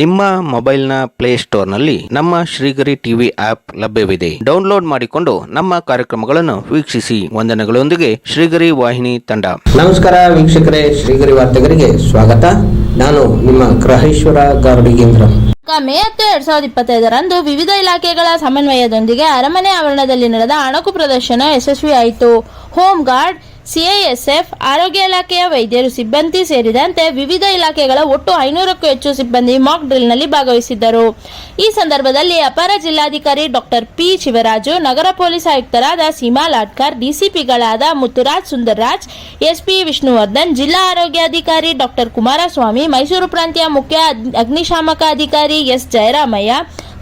ನಿಮ್ಮ ಮೊಬೈಲ್ನ ಪ್ಲೇಸ್ಟೋರ್ನಲ್ಲಿ ನಮ್ಮ ಶ್ರೀಗರಿ ಟಿವಿ ಆಪ್ ಲಭ್ಯವಿದೆ. ಡೌನ್ಲೋಡ್ ಮಾಡಿಕೊಂಡು ನಮ್ಮ ಕಾರ್ಯಕ್ರಮಗಳನ್ನು ವೀಕ್ಷಿಸಿ. ವಂದನೆಗಳೊಂದಿಗೆ ಶ್ರೀಗರಿ ವಾಹಿನಿ ತಂಡ. ನಮಸ್ಕಾರ ವೀಕ್ಷಕರೇ ಶ್ರೀಗರಿ ವಾರ್ತೆಗರಿಗೆ ಸ್ವಾಗತ. ನಾನು ನಿಮ್ಮ ಗ್ರಹೇಶ್ವರ ಗಾರುಡಿಗೇಂದ್ರ ಮೇ ಹತ್ತು ಎರಡ್ ಸಾವಿರದ ಇಪ್ಪತ್ತೈದರಂದು ವಿವಿಧ ಇಲಾಖೆಗಳ ಸಮನ್ವಯದೊಂದಿಗೆ ಅರಮನೆ ಆವರಣದಲ್ಲಿ ನಡೆದ ಅಣಕು ಪ್ರದರ್ಶನ ಯಶಸ್ವಿಯಾಯಿತು. ಹೋಮ್ ಗಾರ್ಡ್ ಸಿಐಎಸ್ಎಫ್, ಆರೋಗ್ಯ ಇಲಾಖೆಯ ವೈದ್ಯರು ಸಿಬ್ಬಂದಿ ಸೇರಿದಂತೆ ವಿವಿಧ ಇಲಾಖೆಗಳ ಒಟ್ಟು ಐನೂರಕ್ಕೂ ಹೆಚ್ಚು ಸಿಬ್ಬಂದಿ ಮಾಕ್ ಡ್ರಿಲ್ನಲ್ಲಿ ಭಾಗವಹಿಸಿದ್ದರು. ಈ ಸಂದರ್ಭದಲ್ಲಿ ಅಪರ ಜಿಲ್ಲಾಧಿಕಾರಿ ಡಾಕ್ಟರ್ ಪಿ ಶಿವರಾಜು, ನಗರ ಪೊಲೀಸ್ ಆಯುಕ್ತರಾದ ಸೀಮಾ ಲಾಟ್ಕರ್ ಡಿಸಿಪಿಗಳಾದ ಮುತ್ತುರಾಜ್ ಸುಂದರ್ರಾಜ್, ಎಸ್ಪಿ ವಿಷ್ಣುವರ್ಧನ್, ಜಿಲ್ಲಾ ಆರೋಗ್ಯಾಧಿಕಾರಿ ಡಾಕ್ಟರ್ ಕುಮಾರಸ್ವಾಮಿ, ಮೈಸೂರು ಪ್ರಾಂತ್ಯ ಮುಖ್ಯ ಅಗ್- ಅಗ್ನಿಶಾಮಕ ಅಧಿಕಾರಿ ಎಸ್ ಜಯರಾಮಯ್ಯ,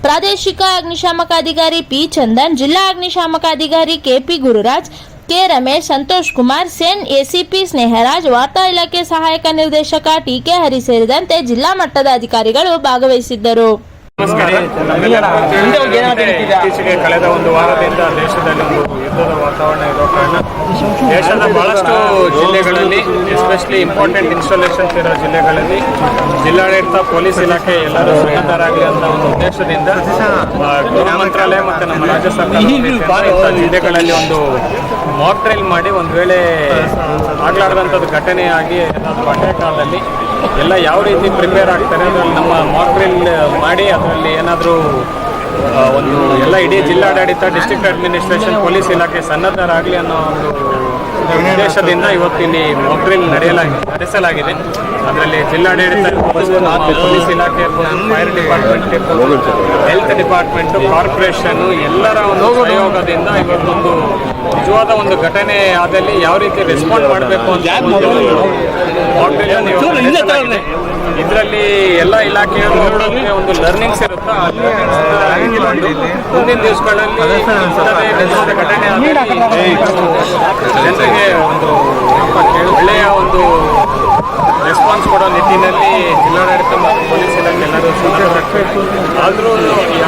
ಪ್ರಾದೇಶಿಕ ಅಗ್ನಿಶಾಮಕ ಅಧಿಕಾರಿ ಪಿ ಚಂದನ್, ಜಿಲ್ಲಾ ಅಗ್ನಿಶಾಮಕ ಅಧಿಕಾರಿ KP Gururaj K Ramesh, Santosh Kumar, Sen, ACP, Sneharaj, ವಾರ್ತಾ ಇಲಾಖೆ ಸಹಾಯಕ ನಿರ್ದೇಶಕ ಟಿಕೆ ಹರಿ ಸೇರಿದಂತೆ ಜಿಲ್ಲಾ ಮಟ್ಟದ ಅಧಿಕಾರಿಗಳು ಭಾಗವಹಿಸಿದ್ದರು. ಇತ್ತೀಚೆಗೆ ಕಳೆದ ಒಂದು ವಾರದಿಂದ ದೇಶದಲ್ಲಿ ಒಂದು ಯುದ್ಧದ ವಾತಾವರಣ ಇರೋ ಕಾರಣ ದೇಶದ ಬಹಳಷ್ಟು ಜಿಲ್ಲೆಗಳಲ್ಲಿ ಎಸ್ಪೆಷಲಿ ಇಂಪಾರ್ಟೆಂಟ್ ಇನ್ಸ್ಟಾಲೇಷನ್ಸ್ ಇರೋ ಜಿಲ್ಲೆಗಳಲ್ಲಿ ಜಿಲ್ಲಾಡಳಿತ ಪೊಲೀಸ್ ಇಲಾಖೆ ಎಲ್ಲರೂ ಸುಗಂಧರಾಗಲಿ ಅಂತ ಒಂದು ಉದ್ದೇಶದಿಂದ ಗೃಹ ಮಂತ್ರಾಲಯ ಮತ್ತು ನಮ್ಮ ರಾಜ್ಯ ಸರ್ಕಾರ ಜಿಲ್ಲೆಗಳಲ್ಲಿ ಒಂದು ಮಾಕ್ ಟ್ರೈಲ್ ಮಾಡಿ ಒಂದು ವೇಳೆ ಆಗ್ಲಾರ್ದಂಥದ್ದು ಘಟನೆಯಾಗಿ ಆಗಿ ಕಾಲದಲ್ಲಿ ಎಲ್ಲ ಯಾವ ರೀತಿ ಪ್ರಿಪೇರ್ ಆಗ್ತಾರೆ ಅದರಲ್ಲಿ ನಮ್ಮ ಮಾಕ್ರಿಲ್ ಮಾಡಿ ಅದರಲ್ಲಿ ಏನಾದರೂ ಒಂದು ಎಲ್ಲ ಇಡೀ ಜಿಲ್ಲಾಡಳಿತ ಡಿಸ್ಟ್ರಿಕ್ಟ್ ಅಡ್ಮಿನಿಸ್ಟ್ರೇಷನ್ ಪೊಲೀಸ್ ಇಲಾಖೆ ಸನ್ನದ್ಧರಾಗಲಿ ಅನ್ನೋ ಒಂದು ಉದ್ದೇಶದಿಂದ ಇವತ್ತು ಇಲ್ಲಿ ನಡೆಯಲಾಗಿದೆ ನಡೆಯಲಾಗಿ ನಡೆಸಲಾಗಿದೆ. ಅದರಲ್ಲಿ ಜಿಲ್ಲಾಡಳಿತ ಪೊಲೀಸ್ ಇಲಾಖೆ ಇರ್ಬೋದು ಫೈರ್ ಡಿಪಾರ್ಟ್ಮೆಂಟ್ ಇರ್ಬೋದು ಹೆಲ್ತ್ ಡಿಪಾರ್ಟ್ಮೆಂಟ್ ಕಾರ್ಪೊರೇಷನ್ ಎಲ್ಲರ ಒಂದು ಸಹಯೋಗದಿಂದ ಇವತ್ತೊಂದು ನಿಜವಾದ ಒಂದು ಘಟನೆ ಆದಲ್ಲಿ ಯಾವ ರೀತಿ ರೆಸ್ಪಾಂಡ್ ಮಾಡಬೇಕು ಅಂತ ಇದರಲ್ಲಿ ಎಲ್ಲ ಇಲಾಖೆಯ ಒಂದು ಲರ್ನಿಂಗ್ಸ್ ಇರುತ್ತಾ? ಮುಂದಿನ ದಿವಸಗಳಲ್ಲಿ ಘಟನೆ ಜನರಿಗೆ ಒಂದು ಒಳ್ಳೆಯ ಒಂದು ರೆಸ್ಪಾನ್ಸ್ ಕೊಡೋ ನಿಟ್ಟಿನಲ್ಲಿ ಜಿಲ್ಲಾಡಳಿತ ಮತ್ತು ಪೊಲೀಸ್ ಇಲಾಖೆ ಎಲ್ಲರೂ ಸೂಚನೆ ಆದರೂ ಈ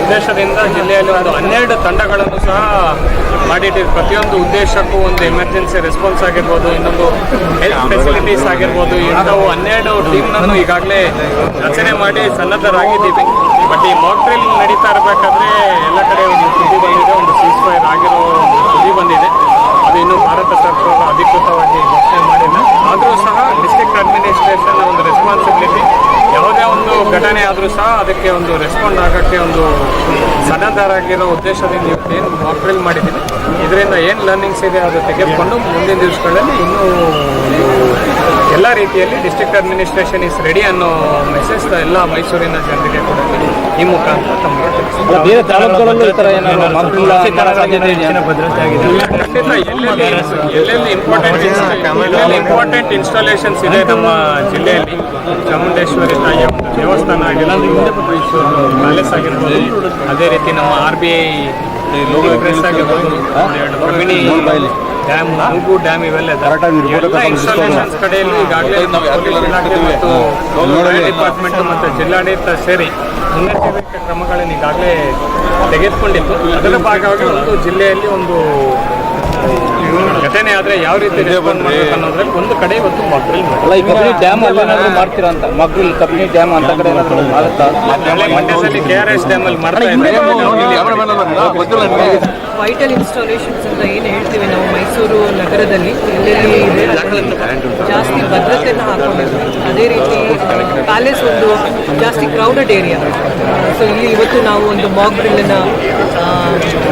ಉದ್ದೇಶದಿಂದ ಜಿಲ್ಲೆಯಲ್ಲಿ ಒಂದು ಹನ್ನೆರಡು ತಂಡಗಳನ್ನು ಸಹ ಮಾಡಿಟ್ಟಿದ್ದು ಪ್ರತಿಯೊಂದು ಉದ್ದೇಶಕ್ಕೂ ಒಂದು ಎಮರ್ಜೆನ್ಸಿ ರೆಸ್ಪಾನ್ಸ್ ಆಗಿರ್ಬೋದು ಇನ್ನೊಂದು ಹೆಲ್ತ್ ಫೆಸಿಲಿಟೀಸ್ ಆಗಿರ್ಬೋದು ಇಂಥವು ಹನ್ನೆರಡು ಟೀಮ್ನನ್ನು ಈಗಾಗಲೇ ರಚನೆ ಮಾಡಿ ಸನ್ನದ್ಧರಾಗಿದ್ದೀವಿ. ಬಟ್ ಈ ಮಾಕ್ ಡ್ರಿಲ್ ನಡೀತಾ ಇರಬೇಕಾದ್ರೆ ಎಲ್ಲ ಕಡೆ ಒಂದು ಸುದ್ದಿ ಬಂದಿದೆ, ಒಂದು ಸೀಸ್ ಫೈರ್ ಆಗಿರೋ ಒಂದು ಸುದ್ದಿ ಬಂದಿದೆ. ಅದು ಇನ್ನೂ ಭಾರತ ಸರ್ಕಾರ ಅಧಿಕೃತವಾಗಿ ಘೋಷಣೆ ಮಾಡಿಲ್ಲ. ಆದರೂ ಸಹ ಡಿಸ್ಟ್ರಿಕ್ಟ್ ಅಡ್ಮಿನಿಸ್ಟ್ರೇಷನ್ ಒಂದು ರೆಸ್ಪಾನ್ಸಿಬಿಲಿಟಿ ಯಾವುದೇ ಒಂದು ಘಟನೆ ಆದರೂ ಸಹ ಅದಕ್ಕೆ ಒಂದು ರೆಸ್ಪಾಂಡ್ ಆಗೋಕ್ಕೆ ಒಂದು ಸನ್ನದ್ಧರಾಗಿರೋ ಉದ್ದೇಶದಿಂದ ಇವತ್ತು ಏನು ಮಾಕ್ರಿಲ್ ಮಾಡಿದ್ದೀವಿ ಇದರಿಂದ ಏನು ಲರ್ನಿಂಗ್ಸ್ ಇದೆ ಅದು ತೆಗೆದುಕೊಂಡು ಮುಂದಿನ ದಿವಸಗಳಲ್ಲಿ ಇನ್ನೂ ಒಂದು ಎಲ್ಲ ರೀತಿಯಲ್ಲಿ ಡಿಸ್ಟ್ರಿಕ್ಟ್ ಅಡ್ಮಿನಿಸ್ಟ್ರೇಷನ್ ಇಸ್ ರೆಡಿ ಅನ್ನೋ ಮೆಸೇಜ್ ಎಲ್ಲ ಮೈಸೂರಿನ ಜನರಿಗೆ ಕೂಡ ಈ ಮುಖಾಂತರ ತಮಗೆ ಖಂಡಿತ ಎಲ್ಲೆಲ್ಲಿ ಇಂಪಾರ್ಟೆಂಟ್ ಇಂಪಾರ್ಟೆಂಟ್ ಇನ್ಸ್ಟಾಲೇಷನ್ಸ್ ಇದೆ ನಮ್ಮ ಜಿಲ್ಲೆಯಲ್ಲಿ. ಚಾಮುಂಡೇಶ್ವರಿ ತಾಯಿಯ ಒಂದು ದೇವಸ್ಥಾನ ಆಗಿರ್ಬೋದು ಪ್ಯಾಲೇಸ್ ಆಗಿರ್ಬೋದು. ಅದೇ ರೀತಿ ನಮ್ಮ ಆರ್ ಬಿ ಐ ಪ್ರೆಸ್ ಆಗಿರ್ಬೋದು ಕಬಿನಿ ಡ್ಯಾಮ್ ಮೂಗು ಡ್ಯಾಮ್ ಇವೆಲ್ಲ ಇನ್ಸ್ಟಾಲೇಷನ್ಸ್ ಕಡೆಯಲ್ಲಿ ಈಗಾಗಲೇ ಮತ್ತು ಡಿಪಾರ್ಟ್ಮೆಂಟ್ ಮತ್ತು ಜಿಲ್ಲಾಡಳಿತ ಸೇರಿ ಮುನ್ನೆಚ್ಚರಿಕೆ ಕ್ರಮಗಳನ್ನು ಈಗಾಗಲೇ ತೆಗೆದುಕೊಂಡಿತ್ತು. ಅದರ ಭಾಗವಾಗಿ ಒಂದು ಜಿಲ್ಲೆಯಲ್ಲಿ ಒಂದು ಘಟನೆ ಆದರೆ ಯಾವ ರೀತಿ ರೆಸ್ಪಾಂಡ್ ಮಾಡಬೇಕು ಒಂದು ಕಡೆ ಇವತ್ತು ಮಕ್ಕಳು ಅಲ್ಲ ಈ ಕಬಿನಿ ಡ್ಯಾಮ್ ಅಲ್ಲಿ ಏನಾದ್ರು ಮಾಡ್ತೀರಾ ಅಂತ? ಮಕ್ಕಳು ಕಬ್ಬಿನಿ ಡ್ಯಾಮ್ ಅಂತ ಕಡೆ ಏನಾದ್ರು ಮಾಡುತ್ತಾ? ಮಂಡ್ಯದಲ್ಲಿ ಕೆ ಆರ್ ಎಸ್ ಡ್ಯಾಮ್ ಅಲ್ಲಿ ಮಾಡ್ತಾ ಇದ್ದಾರೆ ವೈಟಲ್ ಇನ್ಸ್ಟಾಲೇಷನ್ಸ್ ಅಂತ ಏನು ಹೇಳ್ತೀವಿ ನಾವು ಮೈಸೂರು ನಗರದಲ್ಲಿ ಎಲ್ಲೆಲ್ಲಿ ಇದೆ ಜಾಸ್ತಿ ಭದ್ರತೆಯನ್ನು ಹಾಕೊಂಡಿದ್ವಿ ಅದೇ ರೀತಿ ಪ್ಯಾಲೇಸ್ ಒಂದು ಜಾಸ್ತಿ ಕ್ರೌಡೆಡ್ ಏರಿಯಾ ಸೊ ಇಲ್ಲಿ ಇವತ್ತು ನಾವು ಒಂದು ಮಾಕ್ ಡ್ರಿಲ್ಲನ್ನು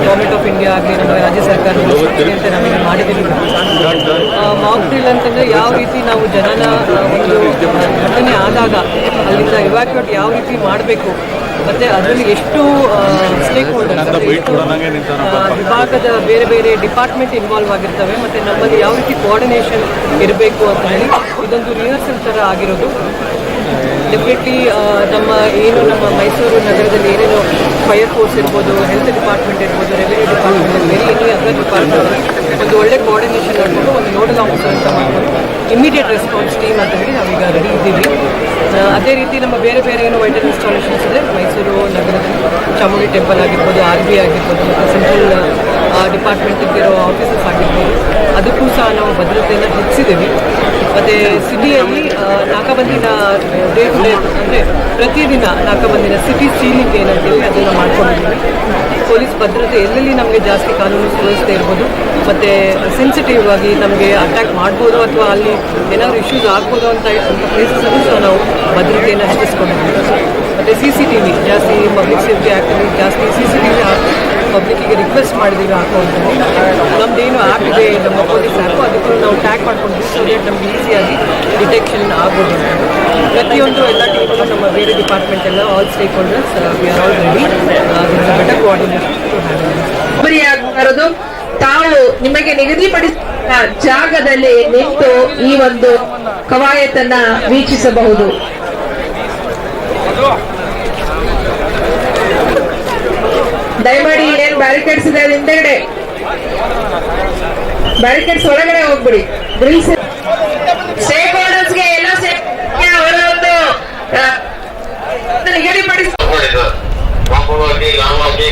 ಗೌರ್ಮೆಂಟ್ ಆಫ್ ಇಂಡಿಯಾ ಆಗಲಿ ನಮ್ಮ ರಾಜ್ಯ ಸರ್ಕಾರ ಅಂತ ನಮಗೆ ಮಾಡಿದ್ದೀವಿ. ಮಾಕ್ ಡ್ರಿಲ್ ಅಂತಂದರೆ ಯಾವ ರೀತಿ ನಾವು ಜನನ ಒಂದು ಘಟನೆ ಆದಾಗ ಅಲ್ಲಿಂದ ಇವ್ಯಾಕ್ಯೂಟ್ ಯಾವ ರೀತಿ ಮಾಡಬೇಕು? ಮತ್ತೆ ಅದರಲ್ಲಿ ಎಷ್ಟು ಸ್ಟೇಕ್ ಹೋಲ್ಡರ್ ವಿಭಾಗದ ಬೇರೆ ಬೇರೆ ಡಿಪಾರ್ಟ್ಮೆಂಟ್ ಇನ್ವಾಲ್ವ್ ಆಗಿರ್ತವೆ. ಮತ್ತೆ ನಮ್ಮಲ್ಲಿ ಯಾವ ರೀತಿ ಕೋಆರ್ಡಿನೇಷನ್ ಇರಬೇಕು ಅಂತ ಹೇಳಿ ಇದೊಂದು ರಿಹರ್ಸಲ್ ಥರ ಆಗಿರೋದು. ಡೆಫಿನೆಟ್ಲಿ ನಮ್ಮ ಏನು ನಮ್ಮ ಮೈಸೂರು ನಗರದಲ್ಲಿ ಏನೇನು ಫೈರ್ ಫೋರ್ಸ್ ಇರ್ಬೋದು ಹೆಲ್ತ್ ಡಿಪಾರ್ಟ್ಮೆಂಟ್ ಇರ್ಬೋದು ರೆವಿನ್ಯೂ ಡಿಪಾರ್ಟ್ಮೆಂಟ್ ಬೇರೆ ಎನಿ ಅದರ್ ಡಿಪಾರ್ಟ್ಮೆಂಟ್ ಒಂದು ಒಳ್ಳೆ ಕೋಆರ್ಡಿನೇಷನ್ ಮಾಡಿಕೊಂಡು ಒಂದು ನೋಡಲ್ ಆಫೀಸರ್ ಅಂತ ಮಾಡಿಕೊಂಡು ಇಮಿಡಿಯೇಟ್ ರೆಸ್ಪಾನ್ಸ್ ಟೀಮ್ ಅಂತ ಹೇಳಿ ನಾವೀಗ ರೆಡಿ ಇದ್ದೀವಿ. ಅದೇ ರೀತಿ ನಮ್ಮ ಬೇರೆ ಬೇರೆ ಏನು ವೈಟರ್ ಇನ್ಸ್ಟಾಲೇಷನ್ಸ್ ಇದೆ. ಮೈಸೂರು ನಗರದಲ್ಲಿ ಚಾಮುಂಡಿ ಟೆಂಪಲ್ ಆಗಿರ್ಬೋದು ಆರ್ ಬಿ ಆಗಿರ್ಬೋದು, ಮತ್ತು ಸೆಂಟ್ರಲ್ ಡಿಪಾರ್ಟ್ಮೆಂಟ್ ಇರೋ ಆಫೀಸಸ್ ಆಗಿರ್ಬೋದು. ಅದಕ್ಕೂ ಸಹ ನಾವು ಭದ್ರತೆಯನ್ನು ಹೆಚ್ಚಿದ್ದೀವಿ ಮತ್ತು ಸಿಟಿಯಲ್ಲಿ ನಾಕಬಂದಿನ ಡೇ ಟು ಡೇ ಅಂದರೆ ಪ್ರತಿದಿನ ನಾಕಬಂದಿನ ಸಿಟಿ ಸೀಲಿಂಗ್ ಏನಂತೇಳಿ ಅದನ್ನು ಮಾಡ್ಕೊಂಡಿದ್ದೀವಿ. ಪೊಲೀಸ್ ಭದ್ರತೆ ಎಲ್ಲೆಲ್ಲಿ ನಮಗೆ ಜಾಸ್ತಿ ಕಾನೂನು ಸುವ್ಯವಸ್ಥೆ ಇರ್ಬೋದು, ಮತ್ತು ಸೆನ್ಸಿಟಿವ್ ಆಗಿ ನಮಗೆ ಅಟ್ಯಾಕ್ ಮಾಡ್ಬೋದು ಅಥವಾ ಅಲ್ಲಿ ಏನಾದರೂ ಇಶ್ಯೂಸ್ ಆಗ್ಬೋದು ಅಂತ ಅಂತ ಪ್ಲೇಸಸಲ್ಲೂ ಸಹ ನಾವು ಭದ್ರತೆಯನ್ನು ಹೆಚ್ಚಿಸ್ಕೊಂಡಿದ್ದೀವಿ ಮತ್ತು ಸಿ ಸಿ ಟಿ ವಿ ಜಾಸ್ತಿ ಪಬ್ಲಿಕ್ ಸೇಫ್ಟಿ ಆ್ಯಕ್ಟ್ ಜಾಸ್ತಿ ಸಿ ಸಿ ಟಿ ವಿ ಪಬ್ಲಿಕ್ಕಿಗೆ ರಿಕ್ವೆಸ್ಟ್ ಮಾಡಿದ್ದೀವಿ ಹಾಕೋ ಅಂತ ನಮ್ಮದೇನು ಆ್ಯಪ್ ಇದೆ ನಮ್ಮ ಪೊಲೀಸ್ ಆ್ಯಪು ಅದಕ್ಕೂ ನಾವು ಟ್ಯಾಗ್ ಮಾಡ್ಕೊಂಡಿದ್ದೀವಿ ಸೊ ದಟ್ ನಮ್ಗೆ ಈಸಿಯಾಗಿ ಡಿಟೆಕ್ಷನ್ ಆಗ್ಬೋದು. ಪ್ರತಿಯೊಂದು ಎಲ್ಲ ಟೀಮ್ಗಳು ನಮ್ಮ ಬೇರೆ ಡಿಪಾರ್ಟ್ಮೆಂಟ್ ಎಲ್ಲ all stakeholders we are all ready better coordination ತಾವು ನಿಮಗೆ ನಿಗದಿಪಡಿಸಿದ ಜಾಗದಲ್ಲಿ ನಿಂತು ಈ ಒಂದು ಕವಾಯತನ್ನ ವೀಕ್ಷಿಸಬಹುದು. ದಯಮಾಡಿ ಏನ್ ಬ್ಯಾರಿಕೇಡ್ಸ್ ಇದೆ ಹಿಂದೆಗಡೆ ಬ್ಯಾರಿಕೇಡ್ಸ್ ಒಳಗಡೆ ಹೋಗ್ಬಿಡಿ. ಗ್ರಿಲ್ಸ್ ಸ್ಟೇಕ್ ಹೋಲ್ಡರ್ಸ್ಗೆ ಎಲ್ಲ ಸ್ಟೇಕ್ ಅವರ ಒಂದು ಆ, ನಿಗದಿಪಡಿಸಿ ವಾಪವಾಗಿ ಲಾವಾಗಿ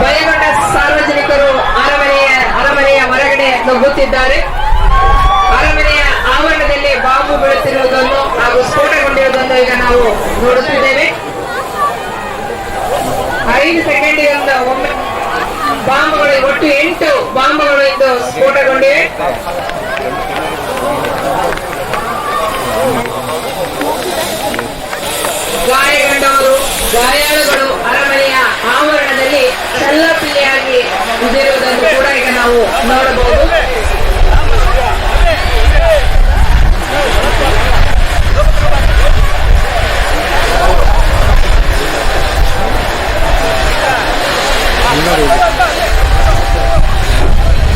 ಭಯಗೊಂಡ ಸಾರ್ವಜನಿಕರು ಅರಮನೆಯ ಅರಮನೆಯ ಹೊರಗಡೆ ನುಗ್ಗುತ್ತಿದ್ದಾರೆ ಅರಮನೆಯ ಆವರಣದಲ್ಲಿ ಬಾಂಬು ಬೀಳುತ್ತಿರುವುದನ್ನು ಹಾಗೂ ಸ್ಫೋಟಗೊಂಡಿರುವುದನ್ನು ಈಗ ನಾವು ನೋಡುತ್ತಿದ್ದೇವೆ. ಐದು ಸೆಕೆಂಡ್ ಒಮ್ಮೆ ಬಾಂಬ್ಗಳು, ಒಟ್ಟು ಎಂಟು ಬಾಂಬ್ಗಳು ಇಂದು ಸ್ಫೋಟಗೊಂಡಿವೆ. ಗಾಯಗೊಂಡವರು ಗಾಯಾಳುಗಳು ಅರಮನೆಯ ಆವರಣದಲ್ಲಿ ಚಲ್ಲಪಿಲ್ಲೆಯಾಗಿ ಬಿದ್ದಿರುವುದನ್ನು ಕೂಡ ಈಗ ನಾವು ನೋಡಬಹುದು.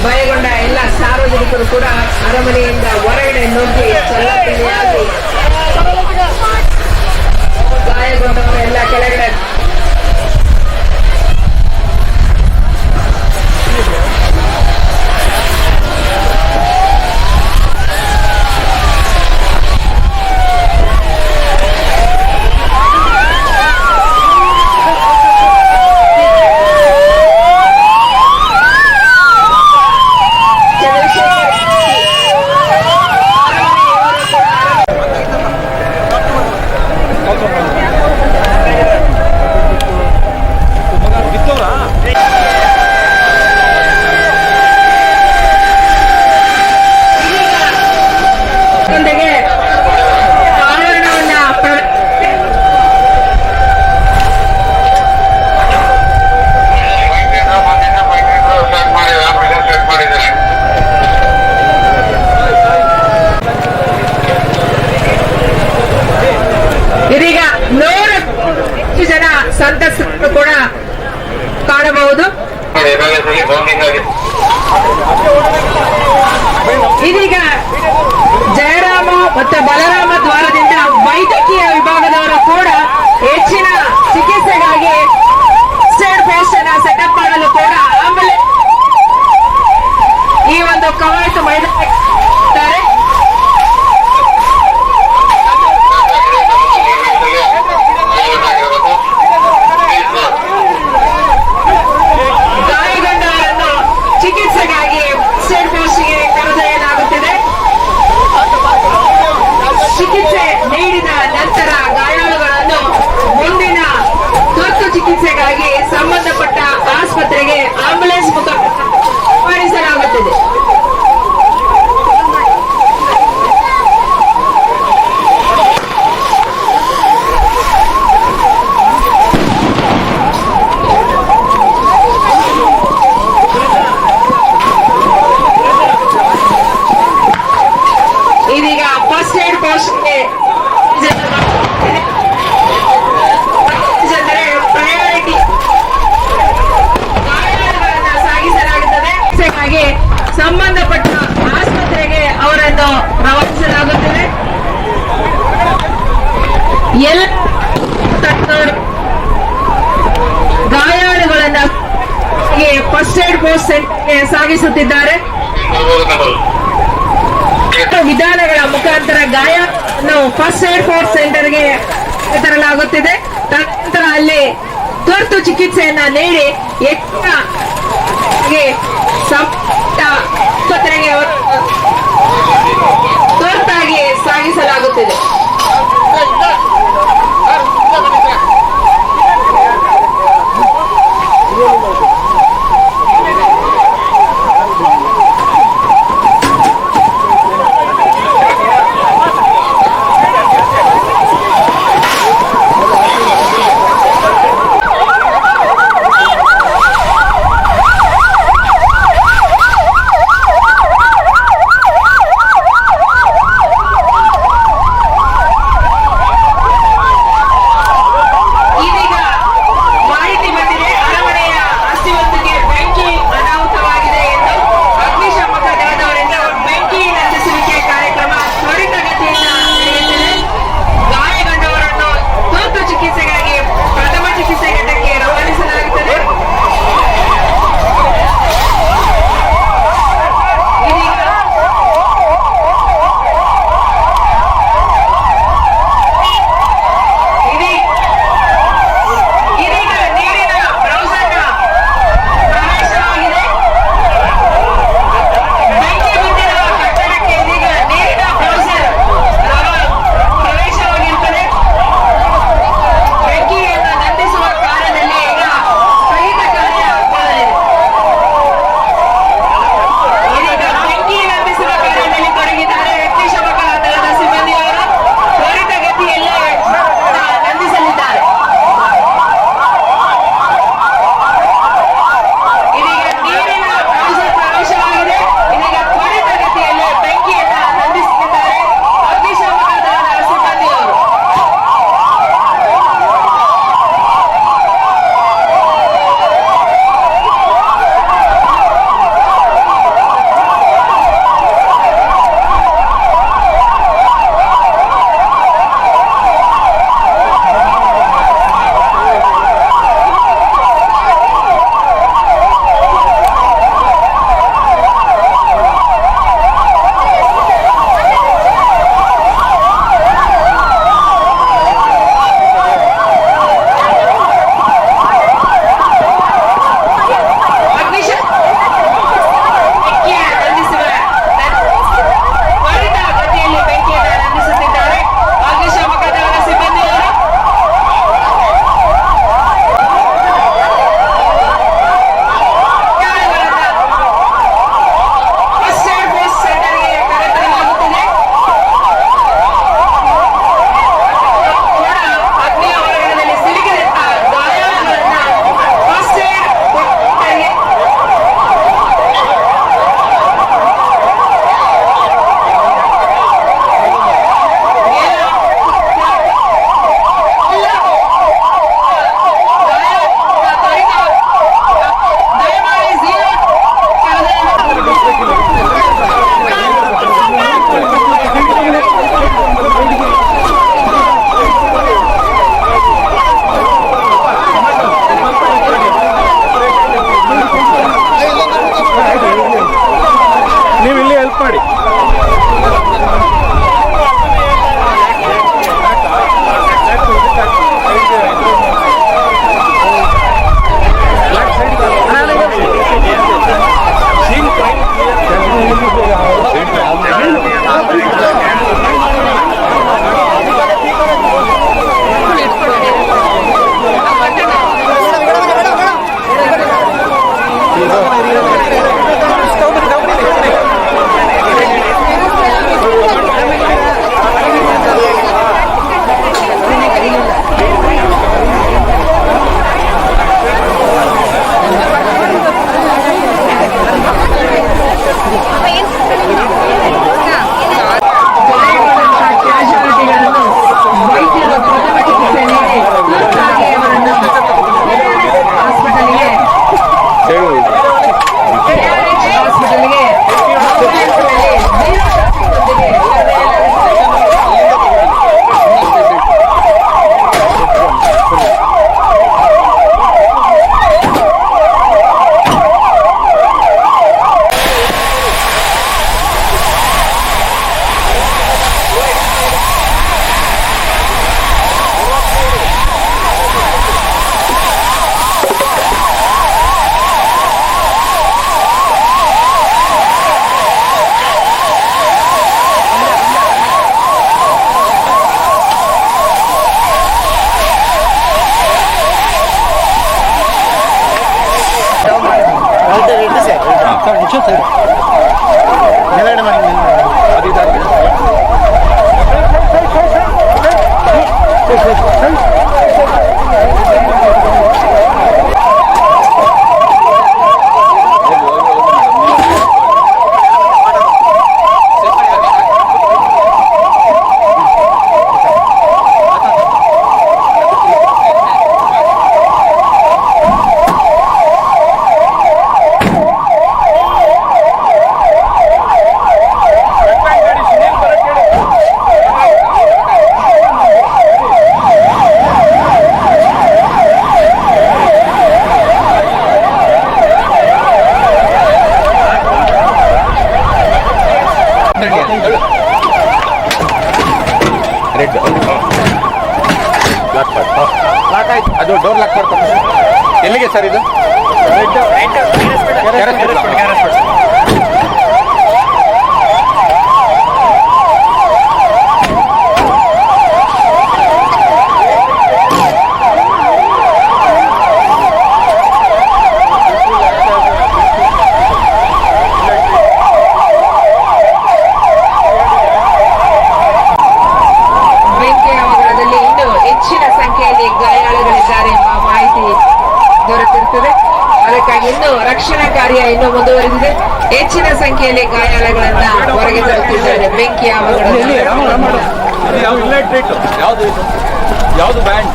ಭಯಗೊಂಡ ಎಲ್ಲ ಸಾರ್ವಜನಿಕರು ಕೂಡ ಅರಮನೆಯಿಂದ ಹೊರಗಡೆ ನುಗ್ಗಿ ಗಾಯಗೊಂಡವರು ಗಾಯಗೊಂಡವರೆಲ್ಲ ಕೆಳಗಡೆ ಕಾಣಬಹುದು ಇದೀಗ ಜಯರಾಮ ಮತ್ತು ಬಲರಾಮ ದ್ವಾರದಿಂದ ವೈದ್ಯಕೀಯ ವಿಭಾಗದವರು ಕೂಡ ಹೆಚ್ಚಿನ ಚಿಕಿತ್ಸೆಗಾಗಿ ಸ್ಟೇಟ್ ಫೇಸ್ಟ್ ಸೆಟ್ ಸೆಟಪ್ ಮಾಡಲು ಕೂಡ ಆಂಬುಲೆನ್ಸ್ ಈ ಒಂದು ಕವಾಯತು ಮೈದಾನ ಚಿಕಿತ್ಸೆ ನೀಡಿದ ನಂತರ ಗಾಯಾಳುಗಳನ್ನು ಮುಂದಿನ ತುರ್ತು ಚಿಕಿತ್ಸೆಗಾಗಿ ಸಂಬಂಧಪಟ್ಟ ಫಸ್ಟ್ ಫಸ್ಟ್ ಏಡ್ ಫೋರ್ಸ್ ಸೆಂಟರ್ಗೆ ತರಲಾಗುತ್ತಿದೆ. ನಂತರ ಅಲ್ಲಿ ತುರ್ತು ಚಿಕಿತ್ಸೆಯನ್ನ ನೀಡಿ ಹೆಚ್ಚಿನ ಆಸ್ಪತ್ರೆಗೆ ತುರ್ತಾಗಿ ಸಾಗಿಸಲಾಗುತ್ತಿದೆ. Thank. ಇನ್ನೂ ರಕ್ಷಣಾ ಕಾರ್ಯ ಇನ್ನೂ ಮುಂದುವರೆದಿದೆ. ಹೆಚ್ಚಿನ ಸಂಖ್ಯೆಯಲ್ಲಿ ಗಾಯಾಳುಗಳನ್ನ ಹೊರಗೆ ತರುತ್ತಿದ್ದಾರೆ. ಬೆಂಕಿ ಯಾವುದು? ಬ್ಯಾಂಡ್?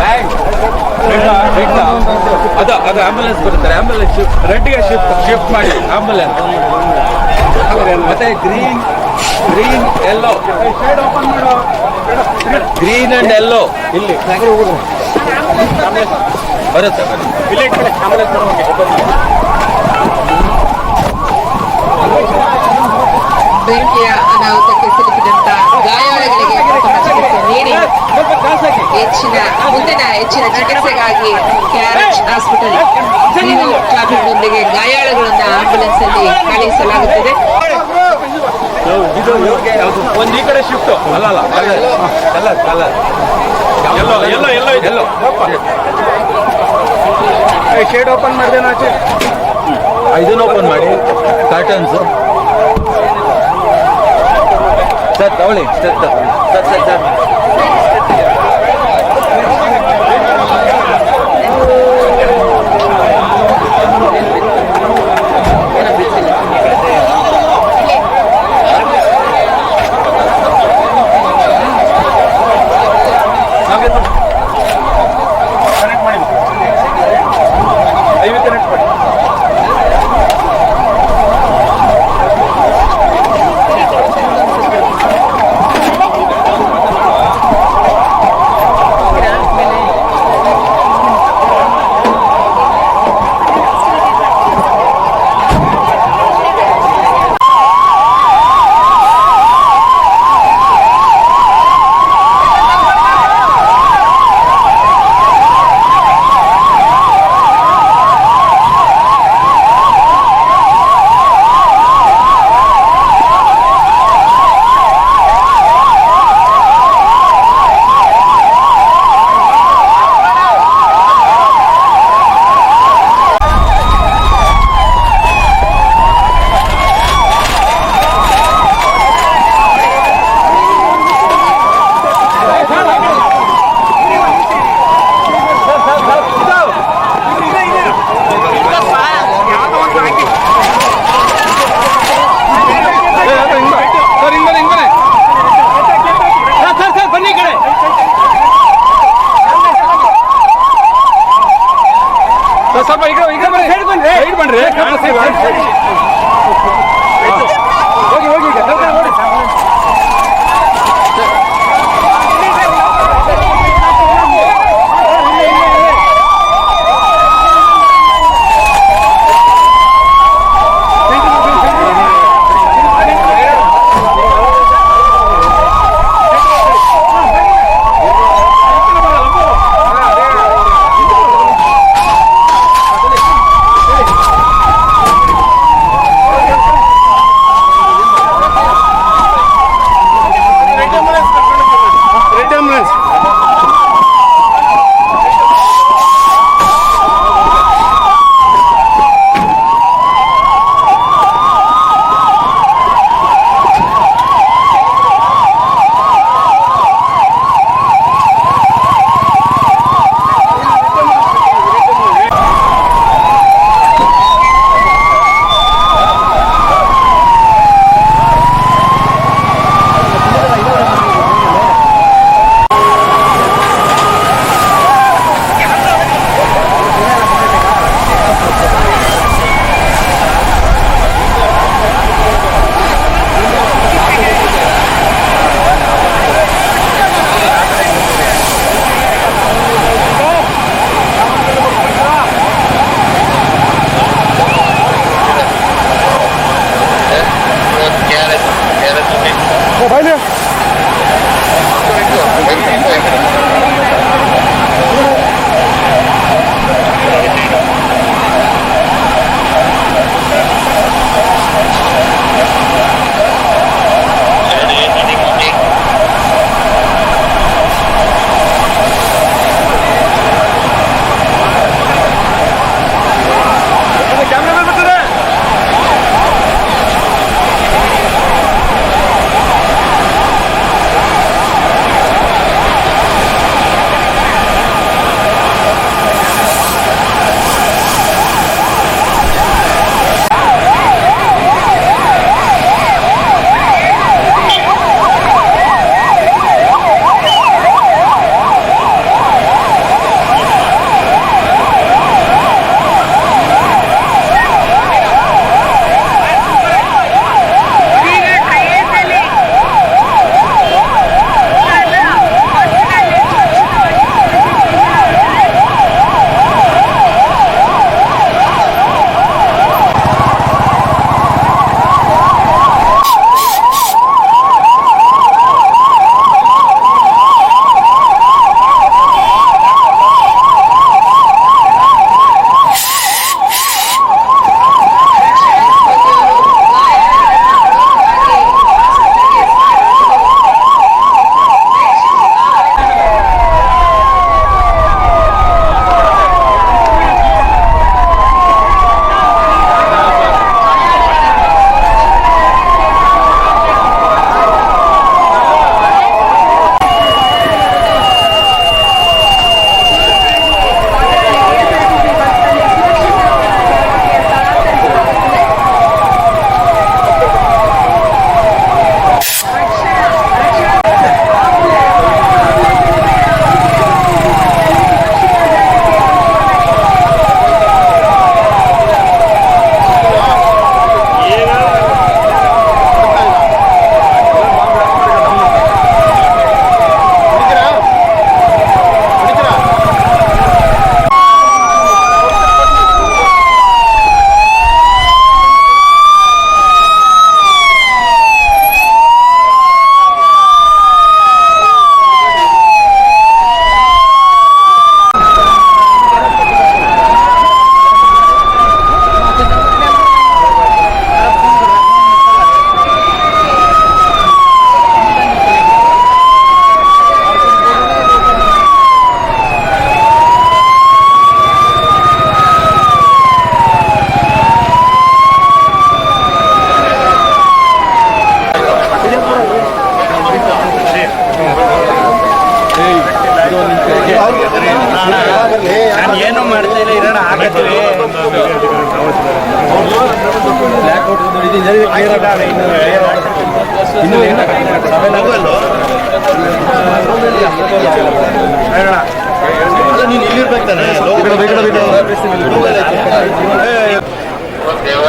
ಬ್ಯಾಂಡ್. ಅದು ಅದು ಆಂಬುಲೆನ್ಸ್ ಬರುತ್ತಾರೆ ಆಂಬುಲೆನ್ಸ್ ರೆಡ್ಗೆ ಶಿಫ್ಟ್ ಶಿಫ್ಟ್ ಮಾಡಿ. ಆಂಬುಲೆನ್ಸ್ ಮತ್ತೆ green green yellow green and yellow ಇಲ್ಲಿ. ಬರುತ್ತೆ ಬೆಂಕಿಯ ಅನಾಹುತಕ್ಕೆ ಸಿಲುಕಿದಂತ ಗಾಯಾಳುಗಳಿಗೆ ನೀಡಿ. ಹೆಚ್ಚಿನ ಮುಂದಿನ ಹೆಚ್ಚಿನ ಚಿಕಿತ್ಸೆಗಾಗಿ ಕ್ಯಾರೆಜ್ ಹಾಸ್ಪಿಟಲ್ ಟ್ರಾಫಿಕ್ನೊಂದಿಗೆ ಗಾಯಾಳುಗಳನ್ನ ಆಂಬ್ಯುಲೆನ್ಸ್ ಅಲ್ಲಿ ಕಳುಹಿಸಲಾಗುತ್ತಿದೆ. ಒಂದು ಈ ಕಡೆ ಶಿಫ್ಟ್ ಅಲ್ಲ ಅಲ್ಲ ಎಲ್ಲ ಎಲ್ಲ ಎಲ್ಲೋ ಎಲ್ಲೋ ಶೇಡ್ ಓಪನ್ ಮಾಡಿದೆ ಆಚೆ ಇದನ್ನ ಓಪನ್ ಮಾಡಿ ಕರ್ಟನ್ಸ್ ಸರ್ ತಗೊಳ್ಳಿ ಸರ್ ಸರ್ ಸರ್ ಸರ್ 네, 看만히있 어,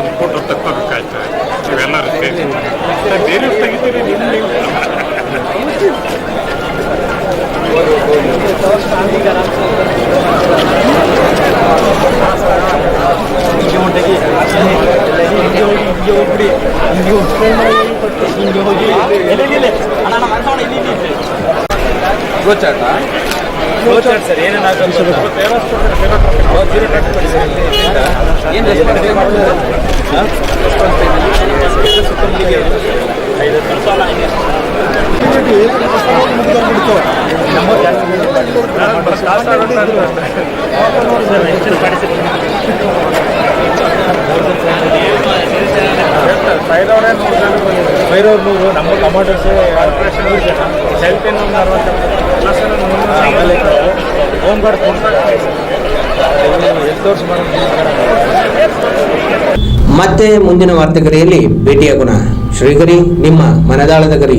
ಒಂದು ಫೋಟೋ ತಕ್ಕೋಬೇಕಾಯ್ತು ನೀವೆಲ್ಲರೂ ಸೇರಿ ಬೇರೆ ತೆಗಿತೀರಿ ನಿಮ್ಮ ನೀವು ಗೋಚಾಟ ಏನು ರೆಸ್ಪಾನ್ಸ್ ಮಾಡ್ತಾರೆ ಬೈರವ್ರೆ ನೂರು ಜನ ನಮ್ಮ ಮತ್ತೆ ಮುಂದಿನ ವಾರ್ತೆಗರಿಯಲ್ಲಿ ಭೇಟಿಯಾಗೋಣ. ಶ್ರೀಗರಿ ನಿಮ್ಮ ಮನದಾಳದ ಗರಿ.